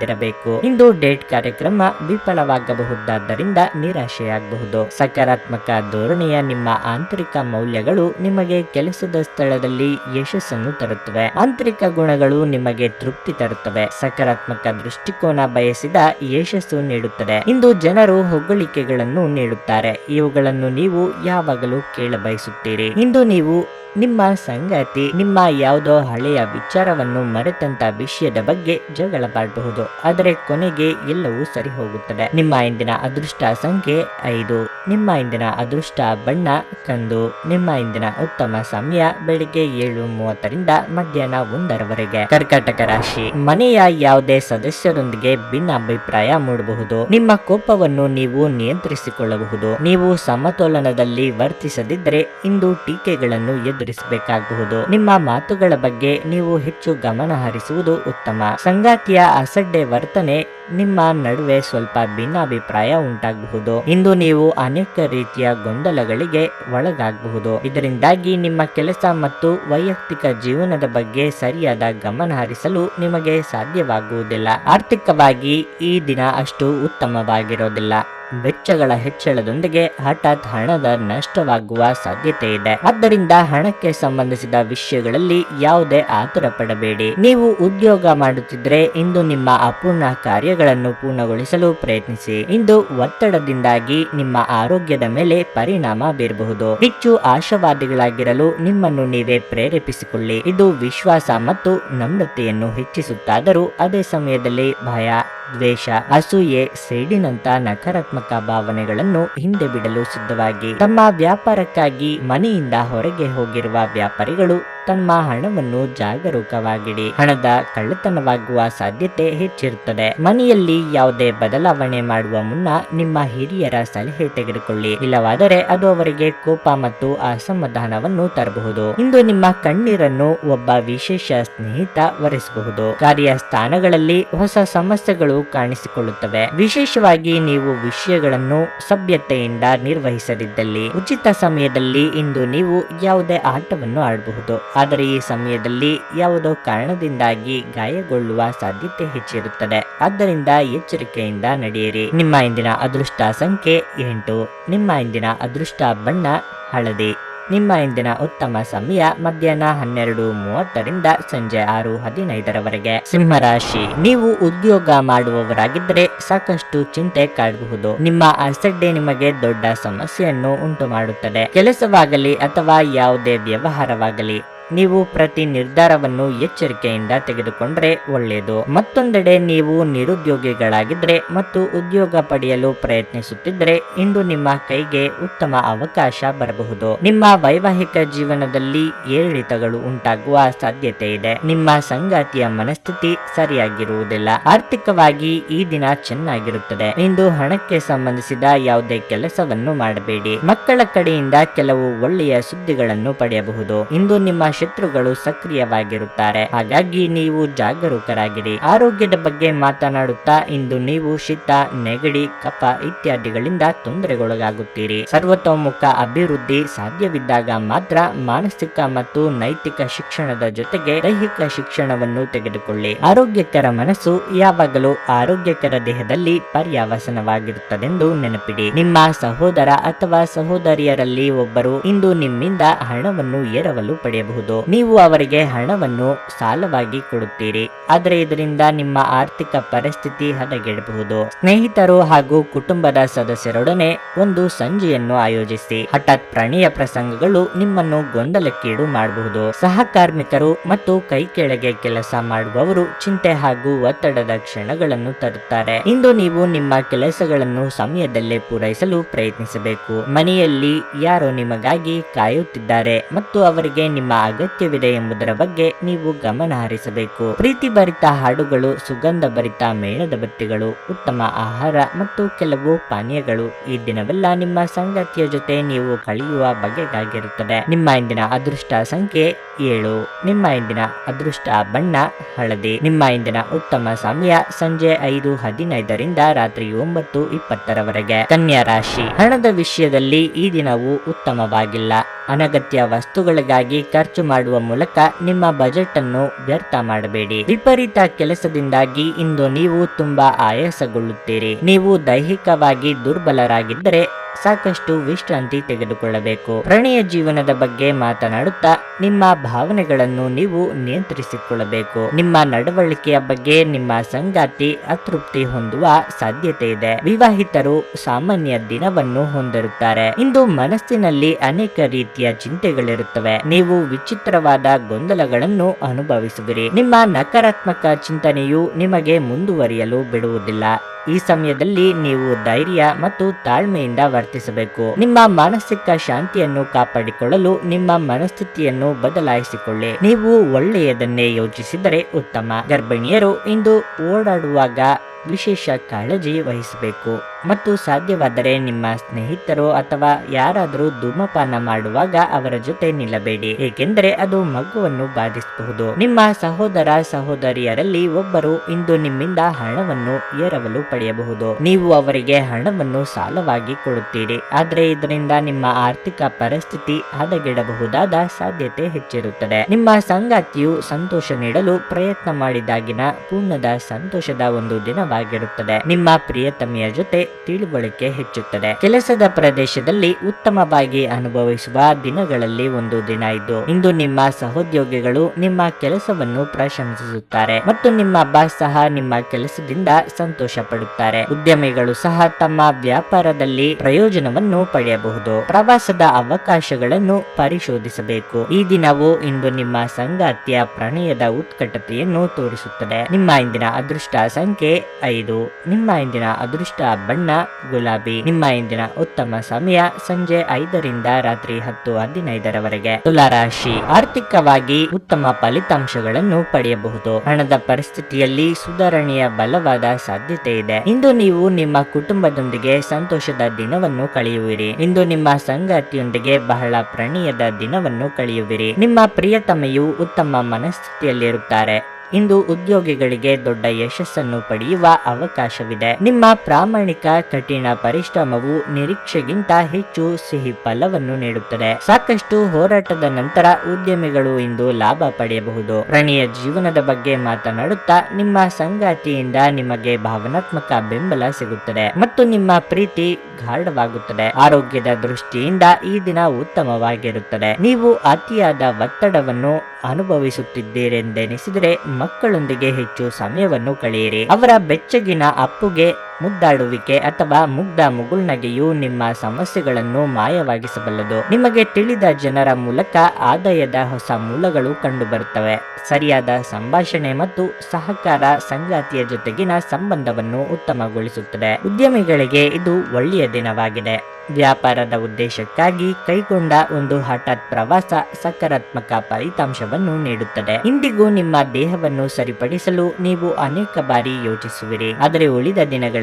ತಾಳ್ಮೆಯಿಂದಿರಬೇಕು ಇಂದು ಡೇಟ್ ಕಾರ್ಯಕ್ರಮ ವಿಫಲವಾಗಬಹುದಾದ್ದರಿಂದ ನಿರಾಶೆಯಾಗಬಹುದು. ಸಕಾರಾತ್ಮಕ ಧೋರಣೆಯ ನಿಮ್ಮ ಆಂತರಿಕ ಮೌಲ್ಯಗಳು ನಿಮಗೆ ಕೆಲಸದ ಸ್ಥಳದಲ್ಲಿ ಯಶಸ್ಸನ್ನು ತರುತ್ತವೆ. ಆಂತರಿಕ ಗುಣಗಳು ನಿಮಗೆ ತೃಪ್ತಿ ತರುತ್ತವೆ. ಸಕಾರಾತ್ಮಕ ದೃಷ್ಟಿಕೋನ ಬಯಸಿದ ಯಶಸ್ಸು ನೀಡುತ್ತದೆ. ಇಂದು ಜನರು ಹೊಗಳಿಕೆಗಳನ್ನು ನೀಡುತ್ತಾರೆ. ಇವುಗಳನ್ನು ನೀವು ಯಾವಾಗಲೂ ಕೇಳಬಯಸುತ್ತೀರಿ. ಇಂದು ನೀವು ನಿಮ್ಮ ಸಂಗಾತಿ, ನಿಮ್ಮ ಯಾವುದೋ ಹಳೆಯ ವಿಚಾರವನ್ನು ಮರೆತಂತ ವಿಷಯದ ಬಗ್ಗೆ ಜಗಳ ಮಾಡಬಹುದು ಆದರೆ ಕೊನೆಗೆ ಎಲ್ಲವೂ ಸರಿ ಹೋಗುತ್ತದೆ ನಿಮ್ಮ ಇಂದಿನ ಅದೃಷ್ಟ ಸಂಖ್ಯೆ ಐದು. ನಿಮ್ಮ ಇಂದಿನ ಅದೃಷ್ಟ ಬಣ್ಣ ಕಂದು ನಿಮ್ಮ ಇಂದಿನ ಉತ್ತಮ ಸಮಯ ಬೆಳಿಗ್ಗೆ ಏಳು ಮೂವತ್ತರಿಂದ ಮಧ್ಯಾಹ್ನ ಒಂದರವರೆಗೆ. ಕರ್ಕಾಟಕ ರಾಶಿ. ಮನೆಯ ಯಾವುದೇ ಸದಸ್ಯರೊಂದಿಗೆ ಭಿನ್ನಾಭಿಪ್ರಾಯ ಮೂಡಬಹುದು. ನಿಮ್ಮ ಕೋಪವನ್ನು ನೀವು ನಿಯಂತ್ರಿಸಿಕೊಳ್ಳಬಹುದು. ನೀವು ಸಮತೋಲನದಲ್ಲಿ ವರ್ತಿಸದಿದ್ದರೆ ಇಂದು ಟೀಕೆಗಳನ್ನು ಎದುರಿಸಬೇಕಾಗಬಹುದು. ನಿಮ್ಮ ಮಾತುಗಳ ಬಗ್ಗೆ ನೀವು ಹೆಚ್ಚು ಗಮನ ಹರಿಸುವುದು ಉತ್ತಮ. ಸಂಗಾತಿಯ ಅಸಡ್ಡೆ ವರ್ತನೆ ನಿಮ್ಮ ನಡುವೆ ಸ್ವಲ್ಪ ಭಿನ್ನಾಭಿಪ್ರಾಯ ಉಂಟಾಗಬಹುದು. ಇಂದು ನೀವು ಅನೇಕ ರೀತಿಯ ಗೊಂದಲಗಳಿಗೆ ಒಳಗಾಗಬಹುದು. ಇದರಿಂದಾಗಿ ನಿಮ್ಮ ಕೆಲಸ ಮತ್ತು ವೈಯಕ್ತಿಕ ಜೀವನದ ಬಗ್ಗೆ ಸರಿಯಾದ ಗಮನ ಹರಿಸಲು ನಿಮಗೆ ಸಾಧ್ಯವಾಗುವುದಿಲ್ಲ. ಆರ್ಥಿಕವಾಗಿ ಈ ದಿನ ಅಷ್ಟು ಉತ್ತಮವಾಗಿರೋದಿಲ್ಲ. ವೆಚ್ಚಗಳ ಹೆಚ್ಚಳದೊಂದಿಗೆ ಹಠಾತ್ ಹಣದ ನಷ್ಟವಾಗುವ ಸಾಧ್ಯತೆ ಇದೆ. ಆದ್ದರಿಂದ ಹಣಕ್ಕೆ ಸಂಬಂಧಿಸಿದ ವಿಷಯಗಳಲ್ಲಿ ಯಾವುದೇ ಆತುರ ಪಡಬೇಡಿ. ನೀವು ಉದ್ಯೋಗ ಮಾಡುತ್ತಿದ್ರೆ ಇಂದು ನಿಮ್ಮ ಅಪೂರ್ಣ ಕಾರ್ಯಗಳನ್ನು ಪೂರ್ಣಗೊಳಿಸಲು ಪ್ರಯತ್ನಿಸಿ. ಇಂದು ಒತ್ತಡದಿಂದಾಗಿ ನಿಮ್ಮ ಆರೋಗ್ಯದ ಮೇಲೆ ಪರಿಣಾಮ ಬೀರಬಹುದು. ಹೆಚ್ಚು ಆಶಾವಾದಿಗಳಾಗಿರಲು ನಿಮ್ಮನ್ನು ನೀವೇ ಪ್ರೇರೇಪಿಸಿಕೊಳ್ಳಿ. ಇದು ವಿಶ್ವಾಸ ಮತ್ತು ನಮ್ರತೆಯನ್ನು ಹೆಚ್ಚಿಸುತ್ತಾದರೂ ಅದೇ ಸಮಯದಲ್ಲಿ ಭಯ, ದ್ವೇಷ, ಅಸೂಯೆ, ಸೇಡಿನಂತ ನಕಾರಾತ್ಮಕ ಭಾವನೆಗಳನ್ನು ಹಿಂದೆ ಬಿಡಲು ಸಿದ್ಧವಾಗಿ. ತಮ್ಮ ವ್ಯಾಪಾರಕ್ಕಾಗಿ ಮನೆಯಿಂದ ಹೊರಗೆ ಹೋಗಿರುವ ವ್ಯಾಪಾರಿಗಳು ತಮ್ಮ ಹಣವನ್ನು ಜಾಗರೂಕವಾಗಿಡಿ. ಹಣದ ಕಳ್ಳತನವಾಗುವ ಸಾಧ್ಯತೆ ಹೆಚ್ಚಿರುತ್ತದೆ. ಮನೆಯಲ್ಲಿ ಯಾವುದೇ ಬದಲಾವಣೆ ಮಾಡುವ ಮುನ್ನ ನಿಮ್ಮ ಹಿರಿಯರ ಸಲಹೆ ತೆಗೆದುಕೊಳ್ಳಿ. ಇಲ್ಲವಾದರೆ ಅದು ಅವರಿಗೆ ಕೋಪ ಮತ್ತು ಅಸಮಾಧಾನವನ್ನು ತರಬಹುದು. ಇಂದು ನಿಮ್ಮ ಕಣ್ಣೀರನ್ನು ಒಬ್ಬ ವಿಶೇಷ ಸ್ನೇಹಿತ ಒರೆಸಬಹುದು. ಕಾರ್ಯಸ್ಥಾನಗಳಲ್ಲಿ ಹೊಸ ಸಮಸ್ಯೆಗಳು ಕಾಣಿಸಿಕೊಳ್ಳುತ್ತವೆ. ವಿಶೇಷವಾಗಿ ನೀವು ವಿಷಯಗಳನ್ನು ಸಭ್ಯತೆಯಿಂದ ನಿರ್ವಹಿಸದಿದ್ದಲ್ಲಿ ಉಚಿತ ಸಮಯದಲ್ಲಿ ಇಂದು ನೀವು ಯಾವುದೇ ಆಟವನ್ನು ಆಡಬಹುದು. ಆದರೆ ಈ ಸಮಯದಲ್ಲಿ ಯಾವುದೋ ಕಾರಣದಿಂದಾಗಿ ಗಾಯಗೊಳ್ಳುವ ಸಾಧ್ಯತೆ ಹೆಚ್ಚಿರುತ್ತದೆ. ಆದ್ದರಿಂದ ಎಚ್ಚರಿಕೆಯಿಂದ ನಡೆಯಿರಿ. ನಿಮ್ಮ ಇಂದಿನ ಅದೃಷ್ಟ ಸಂಖ್ಯೆ ಎಂಟು. ನಿಮ್ಮ ಇಂದಿನ ಅದೃಷ್ಟ ಬಣ್ಣ ಹಳದಿ. ನಿಮ್ಮ ಇಂದಿನ ಉತ್ತಮ ಸಮಯ ಮಧ್ಯಾಹ್ನ ಹನ್ನೆರಡು ಮೂವತ್ತರಿಂದ ಸಂಜೆ ಆರು ಹದಿನೈದರವರೆಗೆ. ಸಿಂಹರಾಶಿ, ನೀವು ಉದ್ಯೋಗ ಮಾಡುವವರಾಗಿದ್ದರೆ ಸಾಕಷ್ಟು ಚಿಂತೆ ಕಾಡಬಹುದು. ನಿಮ್ಮ ಅಸಡ್ಡೆ ನಿಮಗೆ ದೊಡ್ಡ ಸಮಸ್ಯೆಯನ್ನು ಉಂಟು ಮಾಡುತ್ತದೆ ಕೆಲಸವಾಗಲಿ ಅಥವಾ ಯಾವುದೇ ವ್ಯವಹಾರವಾಗಲಿ. ನೀವು ಪ್ರತಿ ನಿರ್ಧಾರವನ್ನು ಎಚ್ಚರಿಕೆಯಿಂದ ತೆಗೆದುಕೊಂಡ್ರೆ ಒಳ್ಳೆಯದು. ಮತ್ತೊಂದೆಡೆ ನೀವು ನಿರುದ್ಯೋಗಿಗಳಾಗಿದ್ರೆ ಮತ್ತು ಉದ್ಯೋಗ ಪಡೆಯಲು ಪ್ರಯತ್ನಿಸುತ್ತಿದ್ರೆ ಇಂದು ನಿಮ್ಮ ಕೈಗೆ ಉತ್ತಮ ಅವಕಾಶ ಬರಬಹುದು. ನಿಮ್ಮ ವೈವಾಹಿಕ ಜೀವನದಲ್ಲಿ ಏರಿಳಿತಗಳು ಉಂಟಾಗುವ ಸಾಧ್ಯತೆ ಇದೆ. ನಿಮ್ಮ ಸಂಗಾತಿಯ ಮನಸ್ಥಿತಿ ಸರಿಯಾಗಿರುವುದಿಲ್ಲ. ಆರ್ಥಿಕವಾಗಿ ಈ ದಿನ ಚೆನ್ನಾಗಿರುತ್ತದೆ. ಇಂದು ಹಣಕ್ಕೆ ಸಂಬಂಧಿಸಿದ ಯಾವುದೇ ಕೆಲಸವನ್ನು ಮಾಡಬೇಡಿ. ಮಕ್ಕಳ ಕಡೆಯಿಂದ ಕೆಲವು ಒಳ್ಳೆಯ ಸುದ್ದಿಗಳನ್ನು ಪಡೆಯಬಹುದು. ಇಂದು ನಿಮ್ಮ ಶತ್ರುಗಳು ಸಕ್ರಿಯವಾಗಿರುತ್ತಾರೆ. ಹಾಗಾಗಿ ನೀವು ಜಾಗರೂಕರಾಗಿರಿ. ಆರೋಗ್ಯದ ಬಗ್ಗೆ ಮಾತನಾಡುತ್ತಾ ಇಂದು ನೀವು ಶೀತ, ನೆಗಡಿ, ಕಫ ಇತ್ಯಾದಿಗಳಿಂದ ತೊಂದರೆಗೊಳಗಾಗುತ್ತೀರಿ. ಸರ್ವತೋಮುಖ ಅಭಿವೃದ್ಧಿ ಸಾಧ್ಯವಿದ್ದಾಗ ಮಾತ್ರ ಮಾನಸಿಕ ಮತ್ತು ನೈತಿಕ ಶಿಕ್ಷಣದ ಜೊತೆಗೆ ದೈಹಿಕ ಶಿಕ್ಷಣವನ್ನು ತೆಗೆದುಕೊಳ್ಳಿ. ಆರೋಗ್ಯಕರ ಮನಸ್ಸು ಯಾವಾಗಲೂ ಆರೋಗ್ಯಕರ ದೇಹದಲ್ಲಿ ಪರ್ಯಾವಸನವಾಗಿರುತ್ತದೆಂದು ನೆನಪಿಡಿ. ನಿಮ್ಮ ಸಹೋದರ ಅಥವಾ ಸಹೋದರಿಯರಲ್ಲಿ ಒಬ್ಬರು ಇಂದು ನಿಮ್ಮಿಂದ ಹಣವನ್ನು ಎರವಲು ಪಡೆಯಬಹುದು. ನೀವು ಅವರಿಗೆ ಹಣವನ್ನು ಸಾಲವಾಗಿ ಕೊಡುತ್ತೀರಿ. ಆದರೆ ಇದರಿಂದ ನಿಮ್ಮ ಆರ್ಥಿಕ ಪರಿಸ್ಥಿತಿ ಹದಗೆಡಬಹುದು. ಸ್ನೇಹಿತರು ಹಾಗೂ ಕುಟುಂಬದ ಸದಸ್ಯರೊಡನೆ ಒಂದು ಸಂಜೆಯನ್ನು ಆಯೋಜಿಸಿ. ಹಠಾತ್ ಪ್ರಣಯ ಪ್ರಸಂಗಗಳು ನಿಮ್ಮನ್ನು ಗೊಂದಲಕ್ಕೀಡು ಮಾಡಬಹುದು. ಸಹಕಾರ್ಮಿಕರು ಮತ್ತು ಕೈ ಕೆಳಗೆ ಕೆಲಸ ಮಾಡುವವರು ಚಿಂತೆ ಹಾಗೂ ಒತ್ತಡದ ಕ್ಷಣಗಳನ್ನು ತರುತ್ತಾರೆ. ಇಂದು ನೀವು ನಿಮ್ಮ ಕೆಲಸಗಳನ್ನು ಸಮಯದಲ್ಲೇ ಪೂರೈಸಲು ಪ್ರಯತ್ನಿಸಬೇಕು. ಮನೆಯಲ್ಲಿ ಯಾರೋ ನಿಮಗಾಗಿ ಕಾಯುತ್ತಿದ್ದಾರೆ ಮತ್ತು ಅವರಿಗೆ ನಿಮ್ಮ ಅಗತ್ಯವಿದೆ ಎಂಬುದರ ಬಗ್ಗೆ ನೀವು ಗಮನ ಹರಿಸಬೇಕು. ಪ್ರೀತಿ ಭರಿತ ಹಾಡುಗಳು ಸುಗಂಧ ಭರಿತ ಮೇಣದ ಬತ್ತಿಗಳು, ಉತ್ತಮ ಆಹಾರ ಮತ್ತು ಕೆಲವು ಪಾನೀಯಗಳು ಈ ದಿನವೆಲ್ಲ ನಿಮ್ಮ ಸಂಗತಿಯ ಜೊತೆ ನೀವು ಕಳೆಯುವ ಬಗೆಗಾಗಿರುತ್ತದೆ. ನಿಮ್ಮ ಇಂದಿನ ಅದೃಷ್ಟ ಸಂಖ್ಯೆ ಏಳು. ನಿಮ್ಮ ಇಂದಿನ ಅದೃಷ್ಟ ಬಣ್ಣ, ಹಳದಿ. ನಿಮ್ಮ ಇಂದಿನ ಉತ್ತಮ ಸಮಯ ಸಂಜೆ ಐದು ಹದಿನೈದರಿಂದ ರಾತ್ರಿ ಒಂಬತ್ತು ಇಪ್ಪತ್ತರವರೆಗೆ. ಕನ್ಯಾ ರಾಶಿ. ಹಣದ ವಿಷಯದಲ್ಲಿ ಈ ದಿನವು ಉತ್ತಮವಾಗಿಲ್ಲ. ಅನಗತ್ಯ ವಸ್ತುಗಳಿಗಾಗಿ ಖರ್ಚು ಮಾಡುವ ಮೂಲಕ ನಿಮ್ಮ ಬಜೆಟ್ ಅನ್ನು ವ್ಯರ್ಥ ಮಾಡಬೇಡಿ. ವಿಪರೀತ ಕೆಲಸದಿಂದಾಗಿ ಇಂದು ನೀವು ತುಂಬಾ ಆಯಾಸಗೊಳ್ಳುತ್ತೀರಿ. ನೀವು ದೈಹಿಕವಾಗಿ ದುರ್ಬಲರಾಗಿದ್ದರೆ ಸಾಕಷ್ಟು ವಿಶ್ರಾಂತಿ ತೆಗೆದುಕೊಳ್ಳಬೇಕು. ಪ್ರಣಯ ಜೀವನದ ಬಗ್ಗೆ ಮಾತನಾಡುತ್ತಾ ನಿಮ್ಮ ಭಾವನೆಗಳನ್ನು ನೀವು ನಿಯಂತ್ರಿಸಿಕೊಳ್ಳಬೇಕು. ನಿಮ್ಮ ನಡವಳಿಕೆಯ ಬಗ್ಗೆ ನಿಮ್ಮ ಸಂಗಾತಿ ಅತೃಪ್ತಿ ಹೊಂದುವ ಸಾಧ್ಯತೆ ಇದೆ. ವಿವಾಹಿತರು ಸಾಮಾನ್ಯ ದಿನವನ್ನು ಹೊಂದಿರುತ್ತಾರೆ. ಇಂದು ಮನಸ್ಸಿನಲ್ಲಿ ಅನೇಕ ರೀತಿಯ ಚಿಂತೆಗಳಿರುತ್ತವೆ. ನೀವು ವಿಚಿತ್ರವಾದ ಗೊಂದಲಗಳನ್ನು ಅನುಭವಿಸುವಿರಿ. ನಿಮ್ಮ ನಕಾರಾತ್ಮಕ ಚಿಂತನೆಯು ನಿಮಗೆ ಮುಂದುವರಿಯಲು ಬಿಡುವುದಿಲ್ಲ. ಈ ಸಮಯದಲ್ಲಿ ನೀವು ಧೈರ್ಯ ಮತ್ತು ತಾಳ್ಮೆಯಿಂದ ವರ್ತಿಸಬೇಕು. ನಿಮ್ಮ ಮಾನಸಿಕ ಶಾಂತಿಯನ್ನು ಕಾಪಾಡಿಕೊಳ್ಳಲು ನಿಮ್ಮ ಮನಸ್ಥಿತಿಯನ್ನು ಬದಲಾಯಿಸಿಕೊಳ್ಳಿ. ನೀವು ಒಳ್ಳೆಯದನ್ನೇ ಯೋಚಿಸಿದರೆ ಉತ್ತಮ. ಗರ್ಭಿಣಿಯರು ಇಂದು ಓಡಾಡುವಾಗ ವಿಶೇಷ ಕಾಳಜಿ ವಹಿಸಬೇಕು. ಮತ್ತು ಸಾಧ್ಯವಾದರೆ ನಿಮ್ಮ ಸ್ನೇಹಿತರು ಅಥವಾ ಯಾರಾದರೂ ಧೂಮಪಾನ ಮಾಡುವಾಗ ಅವರ ಜೊತೆ ನಿಲ್ಲಬೇಡಿ. ಏಕೆಂದರೆ ಅದು ಮಗುವನ್ನು ಬಾಧಿಸಬಹುದು. ನಿಮ್ಮ ಸಹೋದರ ಸಹೋದರಿಯರಲ್ಲಿ ಒಬ್ಬರು ಇಂದು ನಿಮ್ಮಿಂದ ಹಣವನ್ನು ಎರವಲು ಪಡೆಯಬಹುದು. ನೀವು ಅವರಿಗೆ ಹಣವನ್ನು ಸಾಲವಾಗಿ ಕೊಡುತ್ತೀರಿ. ಆದರೆ ಇದರಿಂದ ನಿಮ್ಮ ಆರ್ಥಿಕ ಪರಿಸ್ಥಿತಿ ಹದಗೆಡಬಹುದಾದ ಸಾಧ್ಯತೆ ಹೆಚ್ಚಿರುತ್ತದೆ. ನಿಮ್ಮ ಸಂಗಾತಿಯು ಸಂತೋಷ ನೀಡಲು ಪ್ರಯತ್ನ ಮಾಡಿದಾಗಿನ ಪೂರ್ಣದ ಸಂತೋಷದ ಒಂದು ದಿನವಾಗಿರುತ್ತದೆ. ನಿಮ್ಮ ಪ್ರಿಯತಮೆಯ ಜೊತೆ ತಿಳುವಳಿಕೆ ಹೆಚ್ಚುತ್ತದೆ. ಕೆಲಸದ ಪ್ರದೇಶದಲ್ಲಿ ಉತ್ತಮವಾಗಿ ಅನುಭವಿಸುವ ದಿನಗಳಲ್ಲಿ ಒಂದು ದಿನ ಇದು. ಇಂದು ನಿಮ್ಮ ಸಹೋದ್ಯೋಗಿಗಳು ನಿಮ್ಮ ಕೆಲಸವನ್ನು ಪ್ರಶಂಸಿಸುತ್ತಾರೆ ಮತ್ತು ನಿಮ್ಮ ಬಾಸ್ ಸಹ ನಿಮ್ಮ ಕೆಲಸದಿಂದ ಸಂತೋಷ ಪಡುತ್ತಾರೆ ಉದ್ಯಮಿಗಳು ಸಹ ತಮ್ಮ ವ್ಯಾಪಾರದಲ್ಲಿ ಪ್ರಯೋಜನವನ್ನು ಪಡೆಯಬಹುದು. ಪ್ರವಾಸದ ಅವಕಾಶಗಳನ್ನು ಪರಿಶೋಧಿಸಬೇಕು. ಈ ದಿನವು ಇಂದು ನಿಮ್ಮ ಸಂಗಾತಿಯ ಪ್ರಣಯದ ಉತ್ಕಟತೆಯನ್ನು ತೋರಿಸುತ್ತದೆ. ನಿಮ್ಮ ಇಂದಿನ ಅದೃಷ್ಟ ಸಂಖ್ಯೆ ಐದು. ನಿಮ್ಮ ಇಂದಿನ ಅದೃಷ್ಟ ಬಣ್ಣ ಗುಲಾಬಿ. ನಿಮ್ಮ ಇಂದಿನ ಉತ್ತಮ ಸಮಯ ಸಂಜೆ ಐದರಿಂದ ರಾತ್ರಿ ಹತ್ತು ಹದಿನೈದರವರೆಗೆ. ತುಲಾರಾಶಿ. ಆರ್ಥಿಕವಾಗಿ ಉತ್ತಮ ಫಲಿತಾಂಶಗಳನ್ನು ಪಡೆಯಬಹುದು. ಹಣದ ಪರಿಸ್ಥಿತಿಯಲ್ಲಿ ಸುಧಾರಣೆಯ ಬಲವಾದ ಸಾಧ್ಯತೆ ಇದೆ. ಇಂದು ನೀವು ನಿಮ್ಮ ಕುಟುಂಬದೊಂದಿಗೆ ಸಂತೋಷದ ದಿನವನ್ನು ಕಳೆಯುವಿರಿ. ಇಂದು ನಿಮ್ಮ ಸಂಗಾತಿಯೊಂದಿಗೆ ಬಹಳ ಪ್ರಣಯದ ದಿನವನ್ನು ಕಳೆಯುವಿರಿ. ನಿಮ್ಮ ಪ್ರಿಯತಮೆಯು ಉತ್ತಮ ಮನಸ್ಥಿತಿಯಲ್ಲಿರುತ್ತಾರೆ. ಇಂದು ಉದ್ಯೋಗಿಗಳಿಗೆ ದೊಡ್ಡ ಯಶಸ್ಸನ್ನು ಪಡೆಯುವ ಅವಕಾಶವಿದೆ. ನಿಮ್ಮ ಪ್ರಾಮಾಣಿಕ, ಕಠಿಣ ಪರಿಶ್ರಮವು ನಿರೀಕ್ಷೆಗಿಂತ ಹೆಚ್ಚು ಸಿಹಿ ಫಲವನ್ನು ನೀಡುತ್ತದೆ. ಸಾಕಷ್ಟು ಹೋರಾಟದ ನಂತರ ಉದ್ಯಮಿಗಳು ಇಂದು ಲಾಭ ಪಡೆಯಬಹುದು. ಪ್ರಣಯ ಜೀವನದ ಬಗ್ಗೆ ಮಾತನಾಡುತ್ತಾ ನಿಮ್ಮ ಸಂಗಾತಿಯಿಂದ ನಿಮಗೆ ಭಾವನಾತ್ಮಕ ಬೆಂಬಲ ಸಿಗುತ್ತದೆ ಮತ್ತು ನಿಮ್ಮ ಪ್ರೀತಿ ಗಾಢವಾಗುತ್ತದೆ. ಆರೋಗ್ಯದ ದೃಷ್ಟಿಯಿಂದ ಈ ದಿನ ಉತ್ತಮವಾಗಿರುತ್ತದೆ. ನೀವು ಅತಿಯಾದ ಒತ್ತಡವನ್ನು ಅನುಭವಿಸುತ್ತಿದ್ದೀರೆಂದೆನಿಸಿದರೆ ಮಕ್ಕಳೊಂದಿಗೆ ಹೆಚ್ಚು ಸಮಯವನ್ನು ಕಳೆಯಿರಿ. ಅವರ ಬೆಚ್ಚಗಿನ ಅಪ್ಪುಗೆ ಮುದ್ದಾಡುವಿಕೆ ಅಥವಾ ಮುಗ್ಧ ಮುಗುಳ್ನಗೆಯು ನಿಮ್ಮ ಸಮಸ್ಯೆಗಳನ್ನು ಮಾಯವಾಗಿಸಬಲ್ಲದು. ನಿಮಗೆ ತಿಳಿದ ಜನರ ಮೂಲಕ ಆದಾಯದ ಹೊಸ ಮೂಲಗಳು ಕಂಡುಬರುತ್ತವೆ. ಸರಿಯಾದ ಸಂಭಾಷಣೆ ಮತ್ತು ಸಹಕಾರ ಸಂಗಾತಿಯ ಜೊತೆಗಿನ ಸಂಬಂಧವನ್ನು ಉತ್ತಮಗೊಳಿಸುತ್ತದೆ. ಉದ್ಯಮಿಗಳಿಗೆ ಇದು ಒಳ್ಳೆಯ ದಿನವಾಗಿದೆ. ವ್ಯಾಪಾರದ ಉದ್ದೇಶಕ್ಕಾಗಿ ಕೈಗೊಂಡ ಒಂದು ಹಠಾತ್ ಪ್ರವಾಸ ಸಕಾರಾತ್ಮಕ ಫಲಿತಾಂಶವನ್ನು ನೀಡುತ್ತದೆ. ಇಂದಿಗೂ ನಿಮ್ಮ ದೇಹವನ್ನು ಸರಿಪಡಿಸಲು ನೀವು ಅನೇಕ ಬಾರಿ ಯೋಚಿಸುವಿರಿ. ಆದರೆ ಉಳಿದ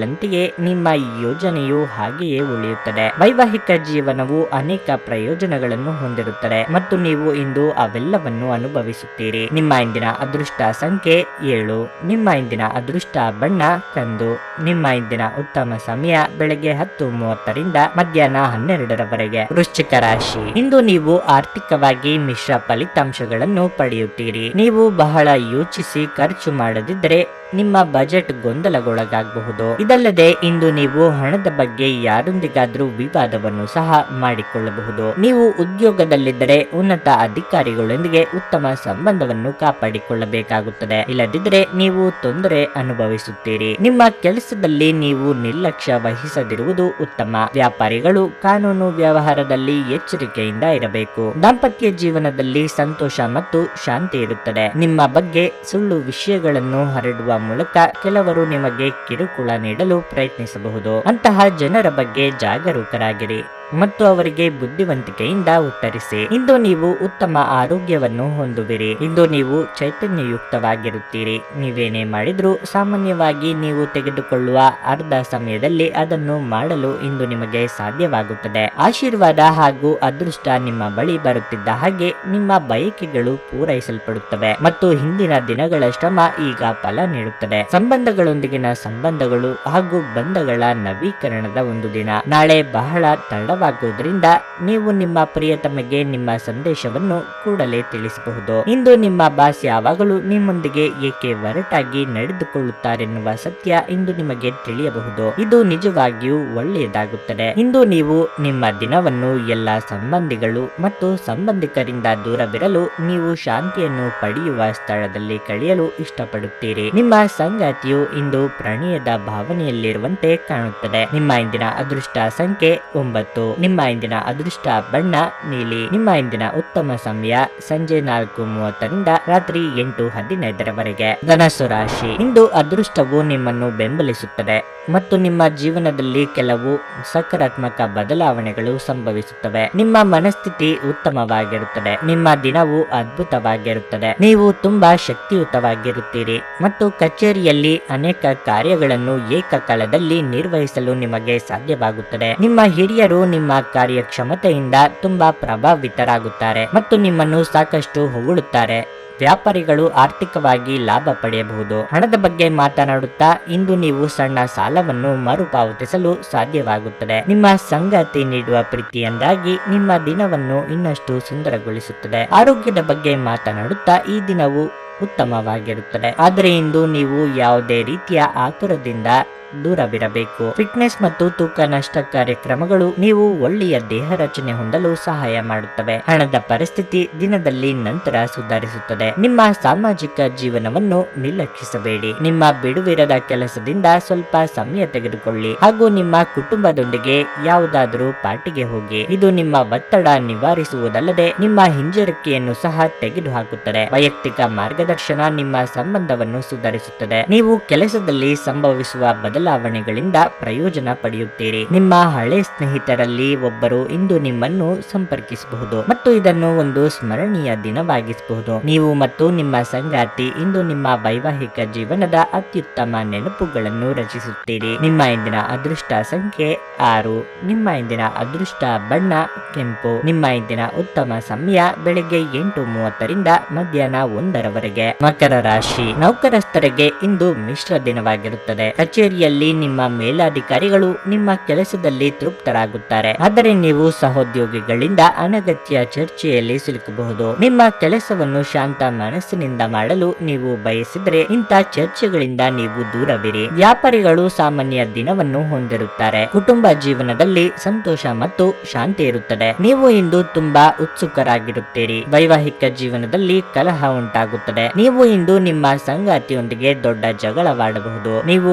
ದಿನಗಳಂತೆಯೇ ನಿಮ್ಮ ಯೋಜನೆಯು ಹಾಗೆಯೇ ಉಳಿಯುತ್ತದೆ. ವೈವಾಹಿಕ ಜೀವನವು ಅನೇಕ ಪ್ರಯೋಜನಗಳನ್ನು ಹೊಂದಿರುತ್ತದೆ ಮತ್ತು ನೀವು ಇಂದು ಅವೆಲ್ಲವನ್ನು ಅನುಭವಿಸುತ್ತೀರಿ. ನಿಮ್ಮ ಇಂದಿನ ಅದೃಷ್ಟ ಸಂಖ್ಯೆ ಏಳು. ನಿಮ್ಮ ಇಂದಿನ ಅದೃಷ್ಟ ಬಣ್ಣ ಕಂದು. ನಿಮ್ಮ ಇಂದಿನ ಉತ್ತಮ ಸಮಯ ಬೆಳಗ್ಗೆ ಹತ್ತು ಮೂವತ್ತರಿಂದ ಮಧ್ಯಾಹ್ನ ಹನ್ನೆರಡರವರೆಗೆ. ವೃಶ್ಚಿಕ ರಾಶಿ. ಇಂದು ನೀವು ಆರ್ಥಿಕವಾಗಿ ಮಿಶ್ರ ಫಲಿತಾಂಶಗಳನ್ನು ಪಡೆಯುತ್ತೀರಿ. ನೀವು ಬಹಳ ಯೋಚಿಸಿ ಖರ್ಚು ಮಾಡದಿದ್ದರೆ ನಿಮ್ಮ ಬಜೆಟ್ ಗೊಂದಲಗೊಳಗಾಗಬಹುದು. ಇದಲ್ಲದೆ ಇಂದು ನೀವು ಹಣದ ಬಗ್ಗೆ ಯಾರೊಂದಿಗಾದ್ರೂ ವಿವಾದವನ್ನು ಸಹ ಮಾಡಿಕೊಳ್ಳಬಹುದು. ನೀವು ಉದ್ಯೋಗದಲ್ಲಿದ್ದರೆ ಉನ್ನತ ಅಧಿಕಾರಿಗಳೊಂದಿಗೆ ಉತ್ತಮ ಸಂಬಂಧವನ್ನು ಕಾಪಾಡಿಕೊಳ್ಳಬೇಕಾಗುತ್ತದೆ. ಇಲ್ಲದಿದ್ದರೆ ನೀವು ತೊಂದರೆ ಅನುಭವಿಸುತ್ತೀರಿ. ನಿಮ್ಮ ಕೆಲಸದಲ್ಲಿ ನೀವು ನಿರ್ಲಕ್ಷ್ಯ ವಹಿಸದಿರುವುದು ಉತ್ತಮ. ವ್ಯಾಪಾರಿಗಳು ಕಾನೂನು ವ್ಯವಹಾರದಲ್ಲಿ ಎಚ್ಚರಿಕೆಯಿಂದ ಇರಬೇಕು. ದಾಂಪತ್ಯ ಜೀವನದಲ್ಲಿ ಸಂತೋಷ ಮತ್ತು ಶಾಂತಿ ಇರುತ್ತದೆ. ನಿಮ್ಮ ಬಗ್ಗೆ ಸುಳ್ಳು ವಿಷಯಗಳನ್ನು ಹರಡುವ ಮೂಲಕ ಕೆಲವರು ನಿಮಗೆ ಕಿರುಕುಳ ನೀಡಲು ಪ್ರಯತ್ನಿಸಬಹುದು. ಅಂತಹ ಜನರ ಬಗ್ಗೆ ಜಾಗರೂಕರಾಗಿರಿ. ಮತ್ತು ಅವರಿಗೆ ಬುದ್ಧಿವಂತಿಕೆಯಿಂದ ಉತ್ತರಿಸಿ, ಇಂದು ನೀವು ಉತ್ತಮ ಆರೋಗ್ಯವನ್ನು ಹೊಂದುವಿರಿ. ಇಂದು ನೀವು ಚೈತನ್ಯಯುಕ್ತವಾಗಿರುತ್ತೀರಿ. ನೀವೇನೇ ಮಾಡಿದ್ರು ಸಾಮಾನ್ಯವಾಗಿ ನೀವು ತೆಗೆದುಕೊಳ್ಳುವ ಅರ್ಧ ಸಮಯದಲ್ಲಿ ಅದನ್ನು ಮಾಡಲು ಇಂದು ನಿಮಗೆ ಸಾಧ್ಯವಾಗುತ್ತದೆ. ಆಶೀರ್ವಾದ ಹಾಗೂ ಅದೃಷ್ಟ ನಿಮ್ಮ ಬಳಿ ಬರುತ್ತಿದ್ದ ಹಾಗೆ ನಿಮ್ಮ ಬಯಕೆಗಳು ಪೂರೈಸಲ್ಪಡುತ್ತವೆ ಮತ್ತು ಹಿಂದಿನ ದಿನಗಳ ಶ್ರಮ ಈಗ ಫಲ ನೀಡುತ್ತದೆ. ಸಂಬಂಧಗಳೊಂದಿಗಿನ ಸಂಬಂಧಗಳು ಹಾಗೂ ಬಂಧಗಳ ನವೀಕರಣದ ಒಂದು ದಿನ. ನಾಳೆ ಬಹಳ ತಡವಾಗುವುದರಿಂದ ನೀವು ನಿಮ್ಮ ಪ್ರಿಯತಮಗೆ ನಿಮ್ಮ ಸಂದೇಶವನ್ನು ಕೂಡಲೇ ತಿಳಿಸಬಹುದು. ಇಂದು ನಿಮ್ಮ ಬಾಸ್ ಯಾವಾಗಲೂ ನಿಮ್ಮೊಂದಿಗೆ ಏಕೆ ಒರಟಾಗಿ ನಡೆದುಕೊಳ್ಳುತ್ತಾರೆನ್ನುವ ಸತ್ಯ ಇಂದು ನಿಮಗೆ ತಿಳಿಯಬಹುದು. ಇದು ನಿಜವಾಗಿಯೂ ಒಳ್ಳೆಯದಾಗುತ್ತದೆ. ಇಂದು ನೀವು ನಿಮ್ಮ ದಿನವನ್ನು ಎಲ್ಲ ಸಂಬಂಧಿಗಳು ಮತ್ತು ಸಂಬಂಧಿಕರಿಂದ ದೂರವಿರಲು ನೀವು ಶಾಂತಿಯನ್ನು ಪಡೆಯುವ ಸ್ಥಳದಲ್ಲಿ ಕಳೆಯಲು ಇಷ್ಟಪಡುತ್ತೀರಿ. ನಿಮ್ಮ ಸಂಗಾತಿಯು ಇಂದು ಪ್ರಣಯದ ಭಾವನೆಯಲ್ಲಿರುವಂತೆ ಕಾಣುತ್ತದೆ. ನಿಮ್ಮ ಇಂದಿನ ಅದೃಷ್ಟ ಸಂಖ್ಯೆ ಒಂಬತ್ತು. ನಿಮ್ಮ ಇಂದಿನ ಅದೃಷ್ಟ ಬಣ್ಣ, ನೀಲಿ. ನಿಮ್ಮ ಇಂದಿನ ಉತ್ತಮ ಸಮಯ ಸಂಜೆ ನಾಲ್ಕು ಮೂವತ್ತರಿಂದ ರಾತ್ರಿ ಎಂಟು ಹದಿನೈದರವರೆಗೆ. ಧನಸು ರಾಶಿ. ಇಂದು ಅದೃಷ್ಟವು ನಿಮ್ಮನ್ನು ಬೆಂಬಲಿಸುತ್ತದೆ ಮತ್ತು ನಿಮ್ಮ ಜೀವನದಲ್ಲಿ ಕೆಲವು ಸಕಾರಾತ್ಮಕ ಬದಲಾವಣೆಗಳು ಸಂಭವಿಸುತ್ತವೆ. ನಿಮ್ಮ ಮನಸ್ಥಿತಿ ಉತ್ತಮವಾಗಿರುತ್ತದೆ. ನಿಮ್ಮ ದಿನವು ಅದ್ಭುತವಾಗಿರುತ್ತದೆ. ನೀವು ತುಂಬಾ ಶಕ್ತಿಯುತವಾಗಿರುತ್ತೀರಿ ಮತ್ತು ಕಚೇರಿಯಲ್ಲಿ ಅನೇಕ ಕಾರ್ಯಗಳನ್ನು ಏಕಕಾಲದಲ್ಲಿ ನಿರ್ವಹಿಸಲು ನಿಮಗೆ ಸಾಧ್ಯವಾಗುತ್ತದೆ. ನಿಮ್ಮ ಹಿರಿಯರು ನಿಮ್ಮ ಕಾರ್ಯಕ್ಷಮತೆಯಿಂದ ತುಂಬಾ ಪ್ರಭಾವಿತರಾಗುತ್ತಾರೆ ಮತ್ತು ನಿಮ್ಮನ್ನು ಸಾಕಷ್ಟು ಹೊಗಳುತ್ತಾರೆ. ವ್ಯಾಪಾರಿಗಳು ಆರ್ಥಿಕವಾಗಿ ಲಾಭ ಪಡೆಯಬಹುದು. ಹಣದ ಬಗ್ಗೆ ಮಾತನಾಡುತ್ತಾ ಇಂದು ನೀವು ಸಣ್ಣ ಸಾಲವನ್ನು ಮರುಪಾವತಿಸಲು ಸಾಧ್ಯವಾಗುತ್ತದೆ. ನಿಮ್ಮ ಸಂಗಾತಿ ನೀಡುವ ಪ್ರೀತಿಯಿಂದಾಗಿ ನಿಮ್ಮ ದಿನವನ್ನು ಇನ್ನಷ್ಟು ಸುಂದರಗೊಳಿಸುತ್ತದೆ. ಆರೋಗ್ಯದ ಬಗ್ಗೆ ಮಾತನಾಡುತ್ತಾ ಈ ದಿನವು ಉತ್ತಮವಾಗಿರುತ್ತದೆ. ಆದರೆ ಇಂದು ನೀವು ಯಾವುದೇ ರೀತಿಯ ಆತುರದಿಂದ ದೂರವಿರಬೇಕು. ಫಿಟ್ನೆಸ್ ಮತ್ತು ತೂಕ ನಷ್ಟ ಕಾರ್ಯಕ್ರಮಗಳು ನೀವು ಒಳ್ಳೆಯ ದೇಹ ರಚನೆ ಹೊಂದಲು ಸಹಾಯ ಮಾಡುತ್ತವೆ. ಹಣದ ಪರಿಸ್ಥಿತಿ ದಿನದಲ್ಲಿ ನಂತರ ಸುಧಾರಿಸುತ್ತದೆ. ನಿಮ್ಮ ಸಾಮಾಜಿಕ ಜೀವನವನ್ನು ನಿರ್ಲಕ್ಷಿಸಬೇಡಿ. ನಿಮ್ಮ ಬಿಡುವಿರದ ಕೆಲಸದಿಂದ ಸ್ವಲ್ಪ ಸಮಯ ತೆಗೆದುಕೊಳ್ಳಿ. ಹಾಗೂ ನಿಮ್ಮ ಕುಟುಂಬದೊಂದಿಗೆ ಯಾವುದಾದರೂ ಪಾರ್ಟಿಗೆ ಹೋಗಿ. ಇದು ನಿಮ್ಮ ಒತ್ತಡ ನಿವಾರಿಸುವುದಲ್ಲದೆ ನಿಮ್ಮ ಹಿಂಜರಿಕೆಯನ್ನು ಸಹ ತೆಗೆದುಹಾಕುತ್ತದೆ. ವೈಯಕ್ತಿಕ ಮಾರ್ಗದರ್ಶನ ನಿಮ್ಮ ಸಂಬಂಧವನ್ನು ಸುಧಾರಿಸುತ್ತದೆ. ನೀವು ಕೆಲಸದಲ್ಲಿ ಸಂಭವಿಸುವ ಬದಲಾವಣೆಗಳಿಂದ ಪ್ರಯೋಜನ ಪಡೆಯುತ್ತೀರಿ. ನಿಮ್ಮ ಹಳೆ ಸ್ನೇಹಿತರಲ್ಲಿ ಒಬ್ಬರು ಇಂದು ನಿಮ್ಮನ್ನು ಸಂಪರ್ಕಿಸಬಹುದು ಮತ್ತು ಇದನ್ನು ಒಂದು ಸ್ಮರಣೀಯ ದಿನವಾಗಿಸಬಹುದು. ನೀವು ಮತ್ತು ನಿಮ್ಮ ಸಂಗಾತಿ ಇಂದು ನಿಮ್ಮ ವೈವಾಹಿಕ ಜೀವನದ ಅತ್ಯುತ್ತಮ ನೆನಪುಗಳನ್ನು ರಚಿಸುತ್ತೀರಿ. ನಿಮ್ಮ ಇಂದಿನ ಅದೃಷ್ಟ ಸಂಖ್ಯೆ ಆರು, ನಿಮ್ಮ ಇಂದಿನ ಅದೃಷ್ಟ ಬಣ್ಣ ಕೆಂಪು, ನಿಮ್ಮ ಇಂದಿನ ಉತ್ತಮ ಸಮಯ ಬೆಳಿಗ್ಗೆ ಎಂಟು ಮೂವತ್ತರಿಂದ ಮಧ್ಯಾಹ್ನ ಒಂದರವರೆಗೆ. ಮಕರ ರಾಶಿ ನೌಕರಸ್ಥರಿಗೆ ಇಂದು ಮಿಶ್ರ ದಿನವಾಗಿರುತ್ತದೆ. ಕಚೇರಿಯಲ್ಲಿ ನಿಮ್ಮ ಮೇಲಾಧಿಕಾರಿಗಳು ನಿಮ್ಮ ಕೆಲಸದಲ್ಲಿ ತೃಪ್ತರಾಗುತ್ತಾರೆ. ಆದರೆ ನೀವು ಸಹೋದ್ಯೋಗಿಗಳಿಂದ ಅನಗತ್ಯ ಚರ್ಚೆಯಲ್ಲಿ ಸಿಲುಕಬಹುದು. ನಿಮ್ಮ ಕೆಲಸವನ್ನು ಶಾಂತ ಮನಸ್ಸಿನಿಂದ ಮಾಡಲು ನೀವು ಬಯಸಿದರೆ ಇಂಥ ಚರ್ಚೆಗಳಿಂದ ನೀವು ದೂರವಿರಿ. ವ್ಯಾಪಾರಿಗಳು ಸಾಮಾನ್ಯ ದಿನವನ್ನು ಹೊಂದಿರುತ್ತಾರೆ. ಕುಟುಂಬ ಜೀವನದಲ್ಲಿ ಸಂತೋಷ ಮತ್ತು ಶಾಂತಿ ಇರುತ್ತದೆ. ನೀವು ಇಂದು ತುಂಬಾ ಉತ್ಸುಕರಾಗಿರುತ್ತೀರಿ. ವೈವಾಹಿಕ ಜೀವನದಲ್ಲಿ ಕಲಹ ಉಂಟಾಗುತ್ತದೆ. ನೀವು ಇಂದು ನಿಮ್ಮ ಸಂಗಾತಿಯೊಂದಿಗೆ ದೊಡ್ಡ ಜಗಳವಾಡಬಹುದು. ನೀವು